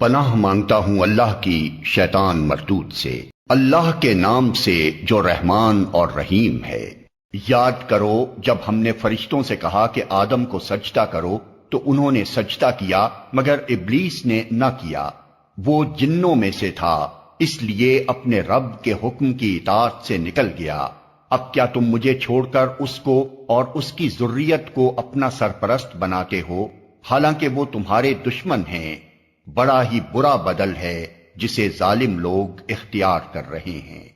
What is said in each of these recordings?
پناہ مانگتا ہوں اللہ کی شیطان مردود سے۔ اللہ کے نام سے جو رحمان اور رحیم ہے۔ یاد کرو، جب ہم نے فرشتوں سے کہا کہ آدم کو سجدہ کرو، تو انہوں نے سجدہ کیا، مگر ابلیس نے نہ کیا۔ وہ جنوں میں سے تھا، اس لیے اپنے رب کے حکم کی اطاعت سے نکل گیا۔ اب کیا تم مجھے چھوڑ کر اس کو اور اس کی ضروریت کو اپنا سرپرست بناتے ہو؟ حالانکہ وہ تمہارے دشمن ہیں۔ بڑا ہی برا بدل ہے جسے ظالم لوگ اختیار کر رہے ہیں۔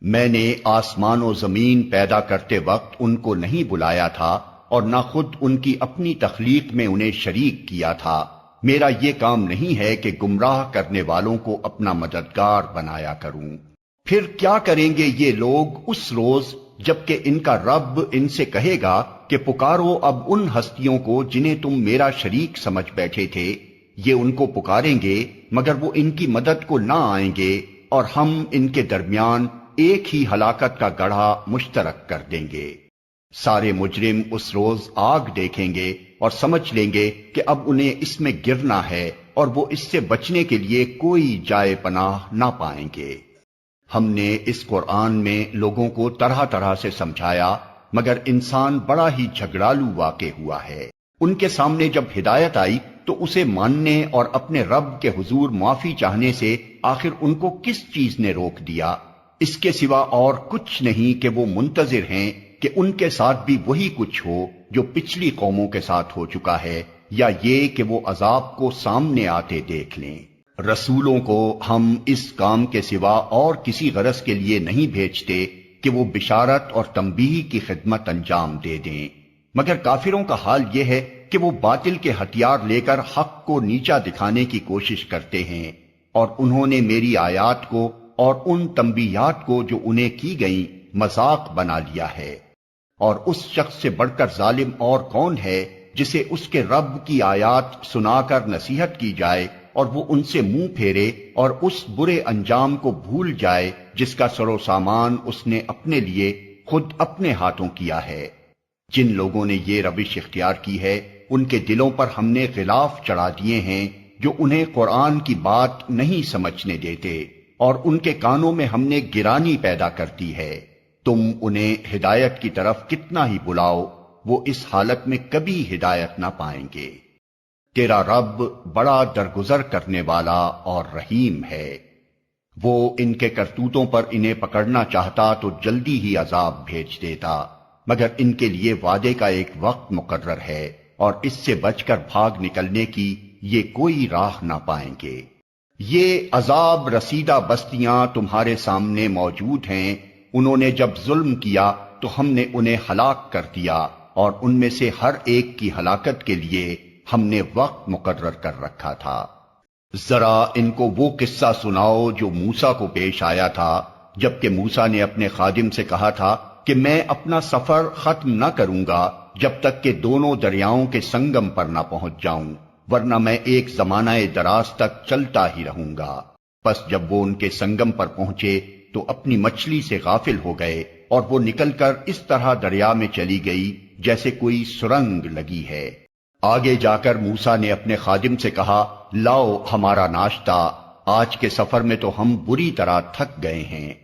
میں نے آسمان و زمین پیدا کرتے وقت ان کو نہیں بلایا تھا اور نہ خود ان کی اپنی تخلیق میں انہیں شریک کیا تھا۔ میرا یہ کام نہیں ہے کہ گمراہ کرنے والوں کو اپنا مددگار بنایا کروں۔ پھر کیا کریں گے یہ لوگ اس روز جبکہ ان کا رب ان سے کہے گا کہ پکارو اب ان ہستیوں کو جنہیں تم میرا شریک سمجھ بیٹھے تھے۔ یہ ان کو پکاریں گے، مگر وہ ان کی مدد کو نہ آئیں گے، اور ہم ان کے درمیان ایک ہی ہلاکت کا گڑھا مشترک کر دیں گے۔ سارے مجرم اس روز آگ دیکھیں گے اور سمجھ لیں گے کہ اب انہیں اس میں گرنا ہے اور وہ اس سے بچنے کے لیے کوئی جائے پناہ نہ پائیں گے۔ ہم نے اس قرآن میں لوگوں کو طرح طرح سے سمجھایا، مگر انسان بڑا ہی جھگڑالو واقع ہوا ہے۔ ان کے سامنے جب ہدایت آئی تو اسے ماننے اور اپنے رب کے حضور معافی چاہنے سے آخر ان کو کس چیز نے روک دیا؟ اس کے سوا اور کچھ نہیں کہ وہ منتظر ہیں کہ ان کے ساتھ بھی وہی کچھ ہو جو پچھلی قوموں کے ساتھ ہو چکا ہے، یا یہ کہ وہ عذاب کو سامنے آتے دیکھ لیں۔ رسولوں کو ہم اس کام کے سوا اور کسی غرض کے لیے نہیں بھیجتے کہ وہ بشارت اور تمبی کی خدمت انجام دے دیں۔ مگر کافروں کا حال یہ ہے کہ وہ باطل کے ہتھیار لے کر حق کو نیچا دکھانے کی کوشش کرتے ہیں اور انہوں نے میری آیات کو اور ان تنبیات کو جو انہیں کی گئیں مذاق بنا لیا ہے۔ اور اس شخص سے بڑھ کر ظالم اور کون ہے جسے اس کے رب کی آیات سنا کر نصیحت کی جائے اور وہ ان سے منہ پھیرے اور اس برے انجام کو بھول جائے جس کا سرو سامان اس نے اپنے لیے خود اپنے ہاتھوں کیا ہے۔ جن لوگوں نے یہ روش اختیار کی ہے ان کے دلوں پر ہم نے غلاف چڑھا دیے ہیں جو انہیں قرآن کی بات نہیں سمجھنے دیتے، اور ان کے کانوں میں ہم نے گرانی پیدا کرتی ہے۔ تم انہیں ہدایت کی طرف کتنا ہی بلاؤ، وہ اس حالت میں کبھی ہدایت نہ پائیں گے۔ تیرا رب بڑا درگزر کرنے والا اور رحیم ہے۔ وہ ان کے کرتوتوں پر انہیں پکڑنا چاہتا تو جلدی ہی عذاب بھیج دیتا، مگر ان کے لیے وعدے کا ایک وقت مقرر ہے۔ اور اس سے بچ کر بھاگ نکلنے کی یہ کوئی راہ نہ پائیں گے۔ یہ عذاب رسیدہ بستیاں تمہارے سامنے موجود ہیں۔ انہوں نے جب ظلم کیا تو ہم نے انہیں ہلاک کر دیا اور ان میں سے ہر ایک کی ہلاکت کے لیے ہم نے وقت مقرر کر رکھا تھا۔ ذرا ان کو وہ قصہ سناؤ جو موسا کو پیش آیا تھا۔ جبکہ موسا نے اپنے خادم سے کہا تھا کہ میں اپنا سفر ختم نہ کروں گا۔ جب تک کہ دونوں دریاؤں کے سنگم پر نہ پہنچ جاؤں، ورنہ میں ایک زمانہ دراز تک چلتا ہی رہوں گا۔ بس جب وہ ان کے سنگم پر پہنچے، تو اپنی مچھلی سے غافل ہو گئے اور وہ نکل کر اس طرح دریا میں چلی گئی جیسے کوئی سرنگ لگی ہے۔ آگے جا کر موسا نے اپنے خادم سے کہا، لاؤ ہمارا ناشتہ، آج کے سفر میں تو ہم بری طرح تھک گئے ہیں۔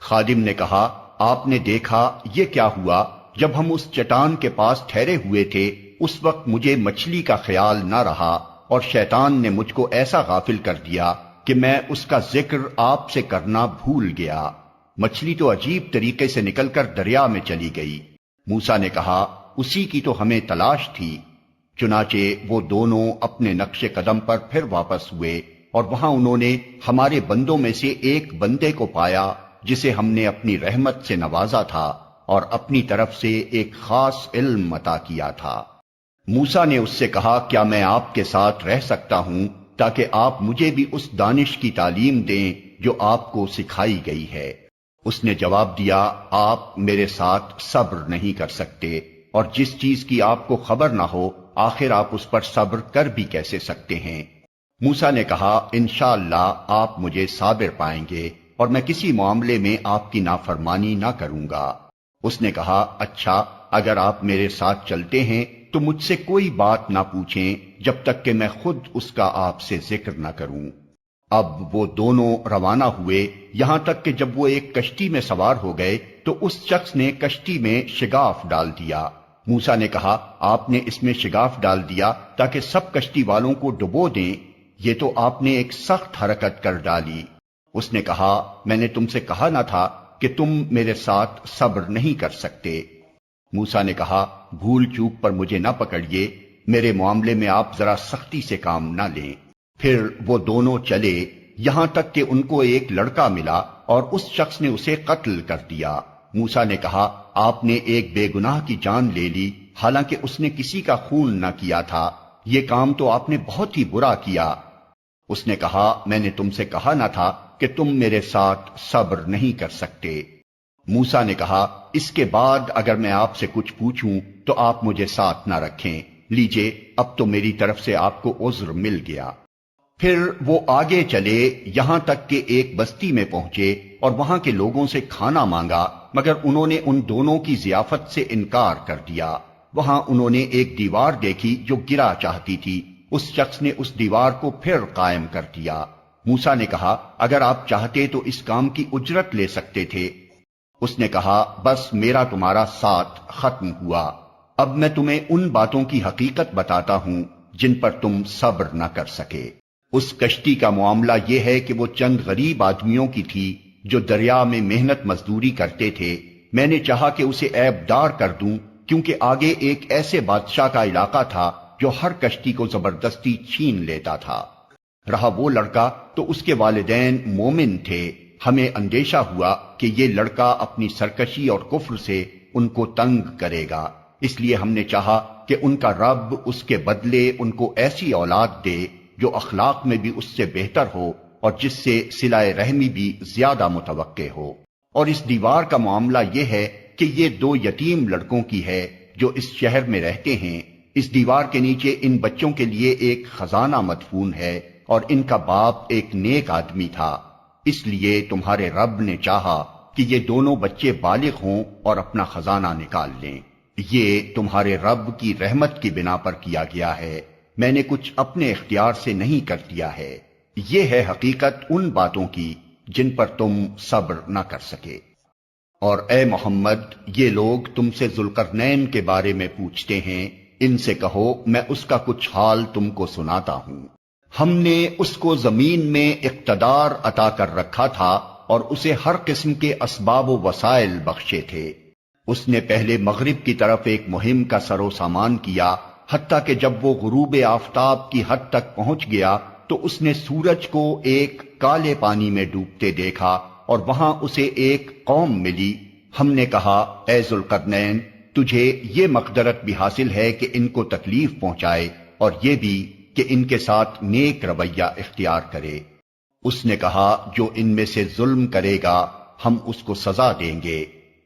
خادم نے کہا، آپ نے دیکھا، یہ کیا ہوا؟ جب ہم اس چٹان کے پاس ٹھہرے ہوئے تھے، اس وقت مجھے مچھلی کا خیال نہ رہا اور شیطان نے مجھ کو ایسا غافل کر دیا کہ میں اس کا ذکر آپ سے کرنا بھول گیا۔ مچھلی تو عجیب طریقے سے نکل کر دریا میں چلی گئی۔ موسا نے کہا، اسی کی تو ہمیں تلاش تھی۔ چنانچہ وہ دونوں اپنے نقش قدم پر پھر واپس ہوئے اور وہاں انہوں نے ہمارے بندوں میں سے ایک بندے کو پایا جسے ہم نے اپنی رحمت سے نوازا تھا۔ اور اپنی طرف سے ایک خاص علم متا کیا تھا۔ موسا نے اس سے کہا، کیا میں آپ کے ساتھ رہ سکتا ہوں تاکہ آپ مجھے بھی اس دانش کی تعلیم دیں جو آپ کو سکھائی گئی ہے؟ اس نے جواب دیا، آپ میرے ساتھ صبر نہیں کر سکتے، اور جس چیز کی آپ کو خبر نہ ہو، آخر آپ اس پر صبر کر بھی کیسے سکتے ہیں؟ موسا نے کہا، انشاءاللہ اللہ آپ مجھے صابر پائیں گے، اور میں کسی معاملے میں آپ کی نافرمانی نہ کروں گا۔ اس نے کہا اچھا اگر آپ میرے ساتھ چلتے ہیں تو مجھ سے کوئی بات نہ پوچھیں جب تک کہ میں خود اس کا آپ سے ذکر نہ کروں. اب وہ دونوں روانہ ہوئے، یہاں تک کہ جب وہ ایک کشتی میں سوار ہو گئے تو اس شخص نے کشتی میں شگاف ڈال دیا۔ موسا نے کہا، آپ نے اس میں شگاف ڈال دیا تاکہ سب کشتی والوں کو ڈبو دیں، یہ تو آپ نے ایک سخت حرکت کر ڈالی۔ اس نے کہا، میں نے تم سے کہا نہ تھا کہ تم میرے ساتھ صبر نہیں کر سکتے۔ موسا نے کہا، بھول چوک پر مجھے نہ پکڑیے، میرے معاملے میں آپ ذرا سختی سے کام نہ لیں۔ پھر وہ دونوں چلے، یہاں تک کہ ان کو ایک لڑکا ملا اور اس شخص نے اسے قتل کر دیا۔ موسا نے کہا، آپ نے ایک بے گناہ کی جان لے لی، حالانکہ اس نے کسی کا خون نہ کیا تھا۔ یہ کام تو آپ نے بہت ہی برا کیا۔ اس نے کہا، میں نے تم سے کہا نہ تھا کہ تم میرے ساتھ صبر نہیں کر سکتے۔ موسا نے کہا، اس کے بعد اگر میں آپ سے کچھ پوچھوں تو آپ مجھے ساتھ نہ رکھیں۔ لیجے اب تو میری طرف سے آپ کو عذر مل گیا۔ پھر وہ آگے چلے، یہاں تک کہ ایک بستی میں پہنچے اور وہاں کے لوگوں سے کھانا مانگا، مگر انہوں نے ان دونوں کی ضیافت سے انکار کر دیا۔ وہاں انہوں نے ایک دیوار دیکھی جو گرا چاہتی تھی۔ اس شخص نے اس دیوار کو پھر قائم کر دیا۔ موسا نے کہا، اگر آپ چاہتے تو اس کام کی اجرت لے سکتے تھے۔ اس نے کہا، بس میرا تمہارا ساتھ ختم ہوا۔ اب میں تمہیں ان باتوں کی حقیقت بتاتا ہوں جن پر تم صبر نہ کر سکے۔ اس کشتی کا معاملہ یہ ہے کہ وہ چند غریب آدمیوں کی تھی جو دریا میں محنت مزدوری کرتے تھے۔ میں نے چاہا کہ اسے ایب دار کر دوں، کیونکہ آگے ایک ایسے بادشاہ کا علاقہ تھا جو ہر کشتی کو زبردستی چھین لیتا تھا۔ رہا وہ لڑکا تو اس کے والدین مومن تھے۔ ہمیں اندیشہ ہوا کہ یہ لڑکا اپنی سرکشی اور کفر سے ان کو تنگ کرے گا۔ اس لیے ہم نے چاہا کہ ان کا رب اس کے بدلے ان کو ایسی اولاد دے جو اخلاق میں بھی اس سے بہتر ہو اور جس سے سلائے رحمی بھی زیادہ متوقع ہو۔ اور اس دیوار کا معاملہ یہ ہے کہ یہ دو یتیم لڑکوں کی ہے جو اس شہر میں رہتے ہیں۔ اس دیوار کے نیچے ان بچوں کے لیے ایک خزانہ مدفون ہے۔ اور ان کا باپ ایک نیک آدمی تھا۔ اس لیے تمہارے رب نے چاہا کہ یہ دونوں بچے بالغ ہوں اور اپنا خزانہ نکال لیں۔ یہ تمہارے رب کی رحمت کی بنا پر کیا گیا ہے۔ میں نے کچھ اپنے اختیار سے نہیں کر دیا ہے۔ یہ ہے حقیقت ان باتوں کی جن پر تم صبر نہ کر سکے۔ اور اے محمد، یہ لوگ تم سے ذلکرنین کے بارے میں پوچھتے ہیں۔ ان سے کہو، میں اس کا کچھ حال تم کو سناتا ہوں۔ ہم نے اس کو زمین میں اقتدار عطا کر رکھا تھا اور اسے ہر قسم کے اسباب و وسائل بخشے تھے۔ اس نے پہلے مغرب کی طرف ایک مہم کا سر و سامان کیا، حتیٰ کہ جب وہ غروب آفتاب کی حد تک پہنچ گیا تو اس نے سورج کو ایک کالے پانی میں ڈوبتے دیکھا اور وہاں اسے ایک قوم ملی۔ ہم نے کہا، اے ذوالقرنین، تجھے یہ مقدرت بھی حاصل ہے کہ ان کو تکلیف پہنچائے اور یہ بھی کہ ان کے ساتھ نیک رویہ اختیار کرے۔ اس نے کہا، جو ان میں سے ظلم کرے گا، ہم اس کو سزا دیں گے۔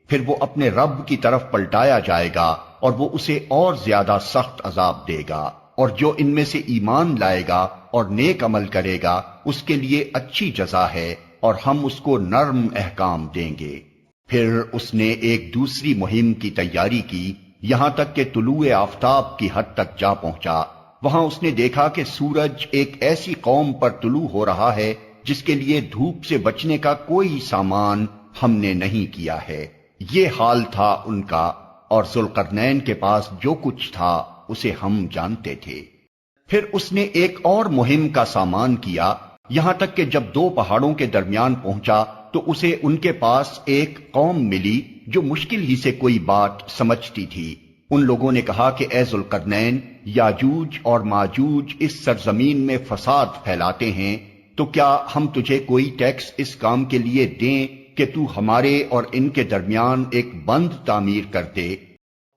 پھر وہ اپنے رب کی طرف پلٹایا جائے گا اور وہ اسے اور زیادہ سخت عذاب دے گا۔ اور جو ان میں سے ایمان لائے گا اور نیک عمل کرے گا، اس کے لیے اچھی جزا ہے اور ہم اس کو نرم احکام دیں گے۔ پھر اس نے ایک دوسری مہم کی تیاری کی، یہاں تک کہ طلوع آفتاب کی حد تک جا پہنچا۔ وہاں اس نے دیکھا کہ سورج ایک ایسی قوم پر طلوع ہو رہا ہے جس کے لیے دھوپ سے بچنے کا کوئی سامان ہم نے نہیں کیا ہے۔ یہ حال تھا ان کا اور ذوالقرنین کے پاس جو کچھ تھا اسے ہم جانتے تھے۔ پھر اس نے ایک اور مہم کا سامان کیا۔ یہاں تک کہ جب دو پہاڑوں کے درمیان پہنچا تو اسے ان کے پاس ایک قوم ملی جو مشکل ہی سے کوئی بات سمجھتی تھی۔ ان لوگوں نے کہا کہ اے ذوالقرنین، یاجوج اور ماجوج اس سرزمین میں فساد پھیلاتے ہیں، تو کیا ہم تجھے کوئی ٹیکس اس کام کے لیے دیں کہ تو ہمارے اور ان کے درمیان ایک بند تعمیر کر دے؟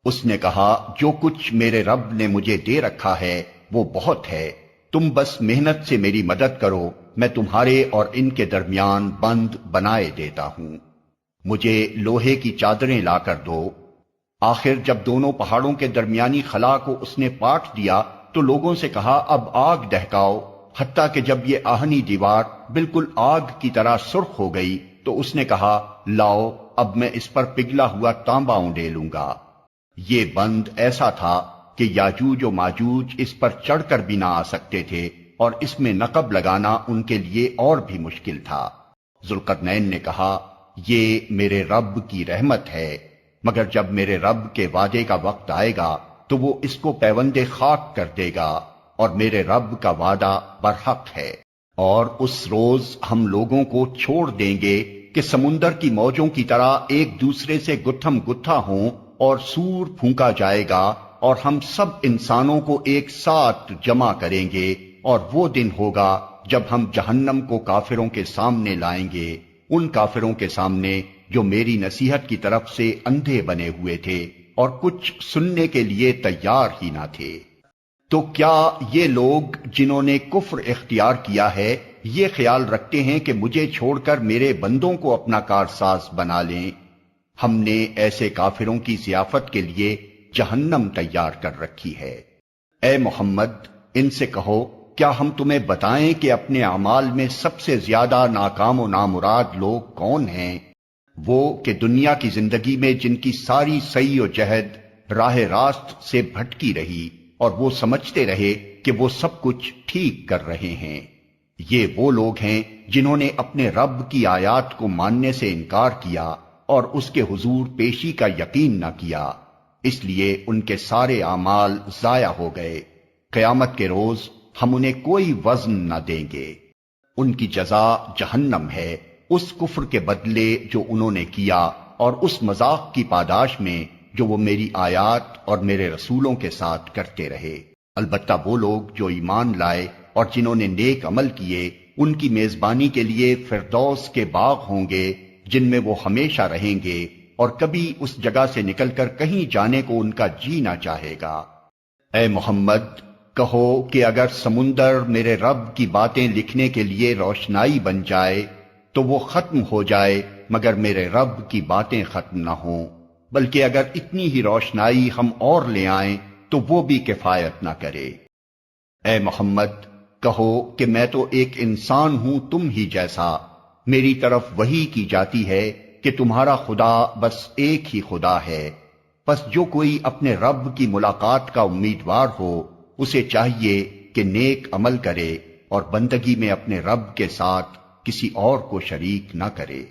اس نے کہا، جو کچھ میرے رب نے مجھے دے رکھا ہے، وہ بہت ہے۔ تم بس محنت سے میری مدد کرو، میں تمہارے اور ان کے درمیان بند بنائے دیتا ہوں۔ مجھے لوہے کی چادریں لا کر دو۔ آخر جب دونوں پہاڑوں کے درمیانی خلا کو اس نے پاٹ دیا تو لوگوں سے کہا، اب آگ دہکاؤ۔ حتیٰ کہ جب یہ آہنی دیوار بالکل آگ کی طرح سرخ ہو گئی تو اس نے کہا، لاؤ، اب میں اس پر پگھلا ہوا تانبا اونڈے لوں گا۔ یہ بند ایسا تھا کہ یاجوج و ماجوج اس پر چڑھ کر بھی نہ آ سکتے تھے اور اس میں نقب لگانا ان کے لیے اور بھی مشکل تھا۔ ذوالقرنین نے کہا، یہ میرے رب کی رحمت ہے۔ مگر جب میرے رب کے وعدے کا وقت آئے گا، تو وہ اس کو پیوند خاک کر دے گا، اور میرے رب کا وعدہ برحق ہے۔ اور اس روز ہم لوگوں کو چھوڑ دیں گے کہ سمندر کی موجوں کی طرح ایک دوسرے سے گتھم گتھا ہوں اور سور پھونکا جائے گا، اور ہم سب انسانوں کو ایک ساتھ جمع کریں گے۔ اور وہ دن ہوگا جب ہم جہنم کو کافروں کے سامنے لائیں گے۔ ان کافروں کے سامنے جو میری نصیحت کی طرف سے اندھے بنے ہوئے تھے اور کچھ سننے کے لیے تیار ہی نہ تھے۔ تو کیا یہ لوگ جنہوں نے کفر اختیار کیا ہے، یہ خیال رکھتے ہیں کہ مجھے چھوڑ کر میرے بندوں کو اپنا کارساز بنا لیں؟ ہم نے ایسے کافروں کی ضیافت کے لیے جہنم تیار کر رکھی ہے۔ اے محمد، ان سے کہو، کیا ہم تمہیں بتائیں کہ اپنے اعمال میں سب سے زیادہ ناکام و نامراد لوگ کون ہیں؟ وہ کہ دنیا کی زندگی میں جن کی ساری سی و جہد راہ راست سے بھٹکی رہی اور وہ سمجھتے رہے کہ وہ سب کچھ ٹھیک کر رہے ہیں۔ یہ وہ لوگ ہیں جنہوں نے اپنے رب کی آیات کو ماننے سے انکار کیا اور اس کے حضور پیشی کا یقین نہ کیا۔ اس لیے ان کے سارے اعمال ضائع ہو گئے۔ قیامت کے روز ہم انہیں کوئی وزن نہ دیں گے۔ ان کی جزا جہنم ہے۔ اس کفر کے بدلے جو انہوں نے کیا اور اس مذاق کی پاداش میں جو وہ میری آیات اور میرے رسولوں کے ساتھ کرتے رہے۔ البتہ وہ لوگ جو ایمان لائے اور جنہوں نے نیک عمل کیے، ان کی میزبانی کے لیے فردوس کے باغ ہوں گے، جن میں وہ ہمیشہ رہیں گے اور کبھی اس جگہ سے نکل کر کہیں جانے کو ان کا جی نہ چاہے گا۔ اے محمد، کہو کہ اگر سمندر میرے رب کی باتیں لکھنے کے لیے روشنائی بن جائے تو وہ ختم ہو جائے، مگر میرے رب کی باتیں ختم نہ ہوں۔ بلکہ اگر اتنی ہی روشنائی ہم اور لے آئیں، تو وہ بھی کفایت نہ کرے۔ اے محمد، کہو کہ میں تو ایک انسان ہوں تم ہی جیسا۔ میری طرف وہی کی جاتی ہے کہ تمہارا خدا بس ایک ہی خدا ہے۔ بس جو کوئی اپنے رب کی ملاقات کا امیدوار ہو، اسے چاہیے کہ نیک عمل کرے اور بندگی میں اپنے رب کے ساتھ کسی اور کو شریک نہ کرے۔